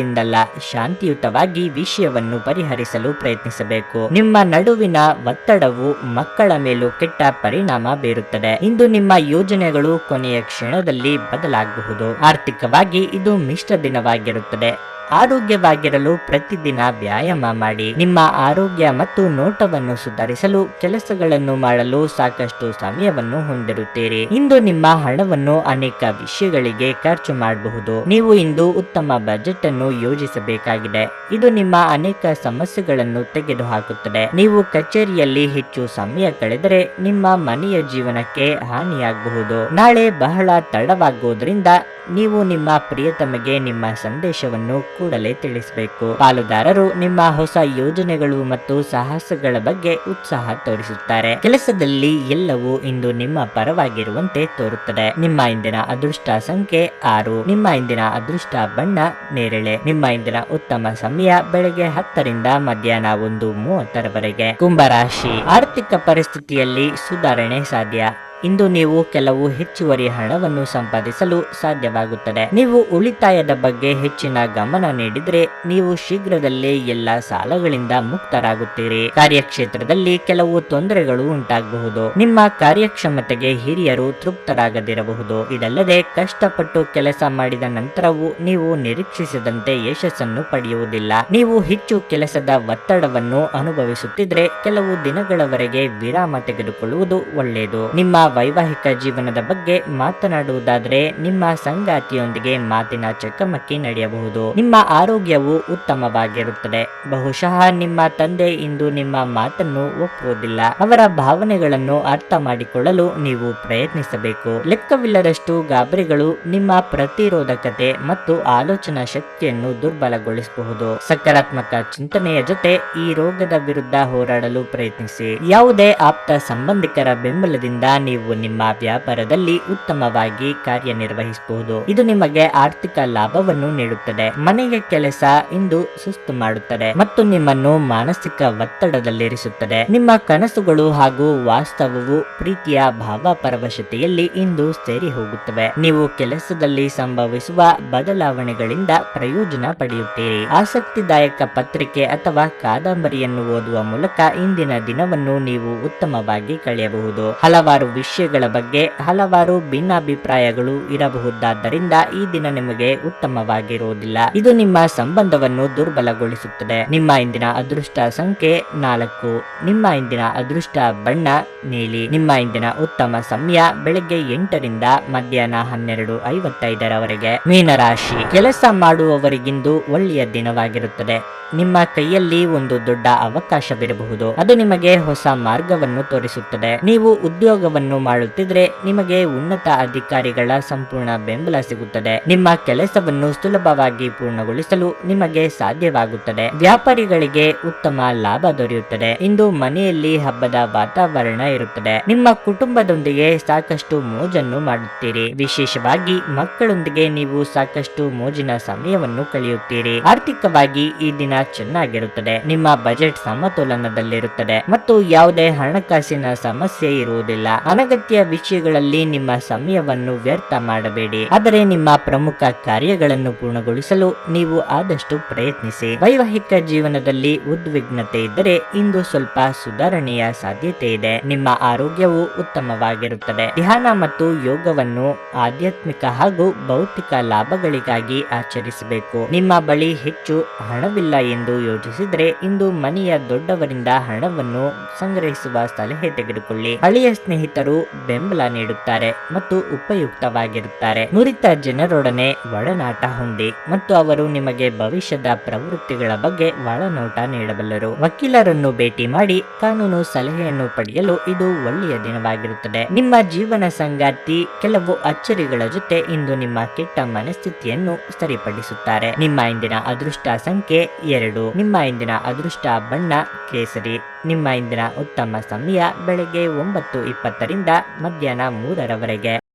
ಕೋಪದಿಂದಲ್ಲ ಶಾಂತಿಯುತವಾಗಿ ವಿಷಯವನ್ನು ಪರಿಹರಿಸಲು ಪ್ರಯತ್ನಿಸಬೇಕು. ನಿಮ್ಮ ನಡುವಿನ ಒತ್ತಡವು ಮಕ್ಕಳ ಮೇಲೂ ಕೆಟ್ಟ ಪರಿಣಾಮ ಬೀರುತ್ತದೆ. ಇಂದು ನಿಮ್ಮ ಯೋಜನೆಗಳು ಕೊನೆಯ ಕ್ಷಣದಲ್ಲಿ ಬದಲಾಗಬಹುದು. ಆರ್ಥಿಕವಾಗಿ ಇದು ಮಿಶ್ರ ದಿನವಾಗಿರುತ್ತದೆ. ಆರೋಗ್ಯವಾಗಿರಲು ಪ್ರತಿದಿನ ವ್ಯಾಯಾಮ ಮಾಡಿ, ನಿಮ್ಮ ಆರೋಗ್ಯ ಮತ್ತು ನೋಟವನ್ನು ಸುಧಾರಿಸಲು ಕೆಲಸಗಳನ್ನು ಮಾಡಲು ಸಾಕಷ್ಟು ಸಮಯವನ್ನು ಹೊಂದಿರುತ್ತೀರಿ. ಇಂದು ನಿಮ್ಮ ಹಣವನ್ನು ಅನೇಕ ವಿಷಯಗಳಿಗೆ ಖರ್ಚು ಮಾಡಬಹುದು. ನೀವು ಇಂದು ಉತ್ತಮ ಬಜೆಟ್ ಅನ್ನು ಯೋಜಿಸಬೇಕಾಗಿದೆ. ಇದು ನಿಮ್ಮ ಅನೇಕ ಸಮಸ್ಯೆಗಳನ್ನು ತೆಗೆದುಹಾಕುತ್ತದೆ. ನೀವು ಕಚೇರಿಯಲ್ಲಿ ಹೆಚ್ಚು ಸಮಯ ಕಳೆದರೆ ನಿಮ್ಮ ಮನೆಯ ಜೀವನಕ್ಕೆ ಹಾನಿಯಾಗಬಹುದು. ನಾಳೆ ಬಹಳ ತಡವಾಗುವುದರಿಂದ ನೀವು ನಿಮ್ಮ ಪ್ರಿಯತಮಗೆ ನಿಮ್ಮ ಸಂದೇಶವನ್ನು ಕೂಡಲೇ ತಿಳಿಸಬೇಕು. ಪಾಲುದಾರರು ನಿಮ್ಮ ಹೊಸ ಯೋಜನೆಗಳು ಮತ್ತು ಸಾಹಸಗಳ ಬಗ್ಗೆ ಉತ್ಸಾಹ ತೋರಿಸುತ್ತಾರೆ. ಕೆಲಸದಲ್ಲಿ ಎಲ್ಲವೂ ಇಂದು ನಿಮ್ಮ ಪರವಾಗಿರುವಂತೆ ತೋರುತ್ತದೆ. ನಿಮ್ಮ ಇಂದಿನ ಅದೃಷ್ಟ ಸಂಖ್ಯೆ ಆರು. ನಿಮ್ಮ ಇಂದಿನ ಅದೃಷ್ಟ ಬಣ್ಣ ನೇರಳೆ. ನಿಮ್ಮ ಇಂದಿನ ಉತ್ತಮ ಸಮಯ ಬೆಳಗ್ಗೆ ಹತ್ತರಿಂದ ಮಧ್ಯಾಹ್ನ ಒಂದು ಮೂವತ್ತರವರೆಗೆ. ಕುಂಭರಾಶಿ ಆರ್ಥಿಕ ಪರಿಸ್ಥಿತಿಯಲ್ಲಿ ಸುಧಾರಣೆ ಸಾಧ್ಯ. ಇಂದು ನೀವು ಕೆಲವು ಹೆಚ್ಚುವರಿ ಹಣವನ್ನು ಸಂಪಾದಿಸಲು ಸಾಧ್ಯವಾಗುತ್ತದೆ. ನೀವು ಉಳಿತಾಯದ ಬಗ್ಗೆ ಹೆಚ್ಚಿನ ಗಮನ ನೀಡಿದರೆ ನೀವು ಶೀಘ್ರದಲ್ಲೇ ಎಲ್ಲ ಸಾಲಗಳಿಂದ ಮುಕ್ತರಾಗುತ್ತೀರಿ. ಕಾರ್ಯಕ್ಷೇತ್ರದಲ್ಲಿ ಕೆಲವು ತೊಂದರೆಗಳು ಉಂಟಾಗಬಹುದು. ನಿಮ್ಮ ಕಾರ್ಯಕ್ಷಮತೆಗೆ ಹಿರಿಯರು ತೃಪ್ತರಾಗದಿರಬಹುದು. ಇದಲ್ಲದೆ ಕಷ್ಟಪಟ್ಟು ಕೆಲಸ ಮಾಡಿದ ನಂತರವೂ ನೀವು ನಿರೀಕ್ಷಿಸಿದಂತೆ ಯಶಸ್ಸನ್ನು ಪಡೆಯುವುದಿಲ್ಲ. ನೀವು ಹೆಚ್ಚು ಕೆಲಸದ ಒತ್ತಡವನ್ನು ಅನುಭವಿಸುತ್ತಿದ್ರೆ ಕೆಲವು ದಿನಗಳವರೆಗೆ ವಿರಾಮ ತೆಗೆದುಕೊಳ್ಳುವುದು ಒಳ್ಳೆಯದು. ನಿಮ್ಮ ವೈವಾಹಿಕ ಜೀವನದ ಬಗ್ಗೆ ಮಾತನಾಡುವುದಾದರೆ ನಿಮ್ಮ ಸಂಗಾತಿಯೊಂದಿಗೆ ಮಾತಿನ ಚಕ್ಕಮಕ್ಕಿ ನಡೆಯಬಹುದು. ನಿಮ್ಮ ಆರೋಗ್ಯವು ಉತ್ತಮವಾಗಿರುತ್ತದೆ. ಬಹುಶಃ ನಿಮ್ಮ ತಂದೆ ಇಂದು ನಿಮ್ಮ ಮಾತನ್ನು ಒಪ್ಪುವುದಿಲ್ಲ. ಅವರ ಭಾವನೆಗಳನ್ನು ಅರ್ಥ ಮಾಡಿಕೊಳ್ಳಲು ನೀವು ಪ್ರಯತ್ನಿಸಬೇಕು. ಲೆಕ್ಕವಿಲ್ಲದಷ್ಟು ಗಾಬರಿಗಳು ನಿಮ್ಮ ಪ್ರತಿರೋಧಕತೆ ಮತ್ತು ಆಲೋಚನಾ ಶಕ್ತಿಯನ್ನು ದುರ್ಬಲಗೊಳಿಸಬಹುದು. ಸಕಾರಾತ್ಮಕ ಚಿಂತನೆಯ ಜೊತೆ ಈ ರೋಗದ ವಿರುದ್ಧ ಹೋರಾಡಲು ಪ್ರಯತ್ನಿಸಿ. ಯಾವುದೇ ಆಪ್ತ ಸಂಬಂಧಿಕರ ಬೆಂಬಲದಿಂದ ನೀವು ನಿಮ್ಮ ವ್ಯಾಪಾರದಲ್ಲಿ ಉತ್ತಮವಾಗಿ ಕಾರ್ಯನಿರ್ವಹಿಸಬಹುದು. ಇದು ನಿಮಗೆ ಆರ್ಥಿಕ ಲಾಭವನ್ನು ನೀಡುತ್ತದೆ. ಮನೆಗೆ ಕೆಲಸ ಇಂದು ಸುಸ್ತು ಮಾಡುತ್ತದೆ ಮತ್ತು ನಿಮ್ಮನ್ನು ಮಾನಸಿಕ ಒತ್ತಡದಲ್ಲಿರಿಸುತ್ತದೆ. ನಿಮ್ಮ ಕನಸುಗಳು ಹಾಗೂ ವಾಸ್ತವವು ಪ್ರೀತಿಯ ಭಾವಪರವಶತೆಯಲ್ಲಿ ಇಂದು ಸೇರಿ ಹೋಗುತ್ತವೆ ನೀವು ಕೆಲಸದಲ್ಲಿ ಸಂಭವಿಸುವ ಬದಲಾವಣೆಗಳಿಂದ ಪ್ರಯೋಜನ ಪಡೆಯುತ್ತೀರಿ. ಆಸಕ್ತಿದಾಯಕ ಪತ್ರಿಕೆ ಅಥವಾ ಕಾದಂಬರಿಯನ್ನು ಓದುವ ಮೂಲಕ ಇಂದಿನ ದಿನವನ್ನು ನೀವು ಉತ್ತಮವಾಗಿ ಕಳೆಯಬಹುದು. ಹಲವಾರು ವಿಷಯಗಳ ಬಗ್ಗೆ ಹಲವಾರು ಭಿನ್ನಾಭಿಪ್ರಾಯಗಳು ಇರಬಹುದಾದ್ದರಿಂದ ಈ ದಿನ ನಿಮಗೆ ಉತ್ತಮವಾಗಿರುವುದಿಲ್ಲ. ಇದು ನಿಮ್ಮ ಸಂಬಂಧವನ್ನು ದುರ್ಬಲಗೊಳಿಸುತ್ತದೆ. ನಿಮ್ಮ ಇಂದಿನ ಅದೃಷ್ಟ ಸಂಖ್ಯೆ ನಾಲ್ಕು. ನಿಮ್ಮ ಇಂದಿನ ಅದೃಷ್ಟ ಬಣ್ಣ ನೀಲಿ. ನಿಮ್ಮ ಇಂದಿನ ಉತ್ತಮ ಸಮಯ ಬೆಳಗ್ಗೆ ಎಂಟರಿಂದ ಮಧ್ಯಾಹ್ನ ಹನ್ನೆರಡು ಐವತ್ತೈದರವರೆಗೆ. ಮೀನರಾಶಿ. ಕೆಲಸ ಮಾಡುವವರಿಗಿಂದು ಒಳ್ಳೆಯ ದಿನವಾಗಿರುತ್ತದೆ. ನಿಮ್ಮ ಕೈಯಲ್ಲಿ ಒಂದು ದೊಡ್ಡ ಅವಕಾಶವಿರಬಹುದು. ಅದು ನಿಮಗೆ ಹೊಸ ಮಾರ್ಗವನ್ನು ತೋರಿಸುತ್ತದೆ. ನೀವು ಉದ್ಯೋಗವನ್ನು ಮಾಡುತ್ತಿದ್ರೆ ನಿಮಗೆ ಉನ್ನತ ಅಧಿಕಾರಿಗಳ ಸಂಪೂರ್ಣ ಬೆಂಬಲ ಸಿಗುತ್ತದೆ. ನಿಮ್ಮ ಕೆಲಸವನ್ನು ಸುಲಭವಾಗಿ ಪೂರ್ಣಗೊಳಿಸಲು ನಿಮಗೆ ಸಾಧ್ಯವಾಗುತ್ತದೆ. ವ್ಯಾಪಾರಿಗಳಿಗೆ ಉತ್ತಮ ಲಾಭ ದೊರೆಯುತ್ತದೆ. ಇಂದು ಮನೆಯಲ್ಲಿ ಹಬ್ಬದ ವಾತಾವರಣ ಇರುತ್ತದೆ. ನಿಮ್ಮ ಕುಟುಂಬದೊಂದಿಗೆ ಸಾಕಷ್ಟು ಮೋಜನ್ನು ಮಾಡುತ್ತೀರಿ. ವಿಶೇಷವಾಗಿ ಮಕ್ಕಳೊಂದಿಗೆ ನೀವು ಸಾಕಷ್ಟು ಮೋಜಿನ ಸಮಯವನ್ನು ಕಳೆಯುತ್ತೀರಿ. ಆರ್ಥಿಕವಾಗಿ ಈ ದಿನ ಚೆನ್ನಾಗಿರುತ್ತದೆ. ನಿಮ್ಮ ಬಜೆಟ್ ಸಮತೋಲನದಲ್ಲಿರುತ್ತದೆ. ಮತ್ತು ಯಾವುದೇ ಹಣಕಾಸಿನ ಸಮಸ್ಯೆ ಇರುವುದಿಲ್ಲ. ಅನಗತ್ಯ ವಿಷಯಗಳಲ್ಲಿ ನಿಮ್ಮ ಸಮಯವನ್ನು ವ್ಯರ್ಥ ಮಾಡಬೇಡಿ. ಆದರೆ ನಿಮ್ಮ ಪ್ರಮುಖ ಕಾರ್ಯಗಳನ್ನು ಪೂರ್ಣಗೊಳಿಸಲು ನೀವು ಆದಷ್ಟು ಪ್ರಯತ್ನಿಸಿ. ವೈವಾಹಿಕ ಜೀವನದಲ್ಲಿ ಉದ್ವಿಗ್ನತೆ ಇದ್ದರೆ ಇಂದು ಸ್ವಲ್ಪ ಸುಧಾರಣೆಯ ಸಾಧ್ಯತೆ ಇದೆ. ನಿಮ್ಮ ಆರೋಗ್ಯವು ಉತ್ತಮವಾಗಿರುತ್ತದೆ. ಧ್ಯಾನ ಮತ್ತು ಯೋಗವನ್ನು ಆಧ್ಯಾತ್ಮಿಕ ಹಾಗೂ ಭೌತಿಕ ಲಾಭಗಳಿಗಾಗಿ ಆಚರಿಸಬೇಕು. ನಿಮ್ಮ ಬಳಿ ಹೆಚ್ಚು ಹಣವಿಲ್ಲ ಎಂದು ಯೋಚಿಸಿದ್ರೆ ಇಂದು ಮನೆಯ ದೊಡ್ಡವರಿಂದ ಹಣವನ್ನು ಸಂಗ್ರಹಿಸುವ ಸಲಹೆ ತೆಗೆದುಕೊಳ್ಳಿ. ಹಳೆಯ ಸ್ನೇಹಿತರು ಬೆಂಬಲ ನೀಡುತ್ತಾರೆ ಮತ್ತು ಉಪಯುಕ್ತವಾಗಿರುತ್ತಾರೆ. ನುರಿತ ಜನರೊಡನೆ ಒಡನಾಟ ಹೊಂದಿ ಮತ್ತು ಅವರು ನಿಮಗೆ ಭವಿಷ್ಯದ ಪ್ರವೃತ್ತಿಗಳ ಬಗ್ಗೆ ಒಳನೋಟ ನೀಡಬಲ್ಲರು. ವಕೀಲರನ್ನು ಭೇಟಿ ಮಾಡಿ ಕಾನೂನು ಸಲಹೆಯನ್ನು ಪಡೆಯಲು ಇದು ಒಳ್ಳೆಯ ದಿನವಾಗಿರುತ್ತದೆ. ನಿಮ್ಮ ಜೀವನ ಸಂಗಾತಿ ಕೆಲವು ಅಚ್ಚರಿಗಳ ಜೊತೆ ಇಂದು ನಿಮ್ಮ ಕೆಟ್ಟ ಮನಸ್ಥಿತಿಯನ್ನು ಸರಿಪಡಿಸುತ್ತಾರೆ. ನಿಮ್ಮ ಇಂದಿನ ಅದೃಷ್ಟ ಸಂಖ್ಯೆ ಎರಡು. ನಿಮ್ಮ ಇಂದಿನ ಅದೃಷ್ಟ ಬಣ್ಣ ಕೇಸರಿ. ನಿಮ್ಮ ಇಂದಿನ ಉತ್ತಮ ಸಮಯ ಬೆಳಗ್ಗೆ ಒಂಬತ್ತು ಇಪ್ಪತ್ತರಿಂದ ಮಧ್ಯಾಹ್ನ ಮೂರರವರೆಗೆ.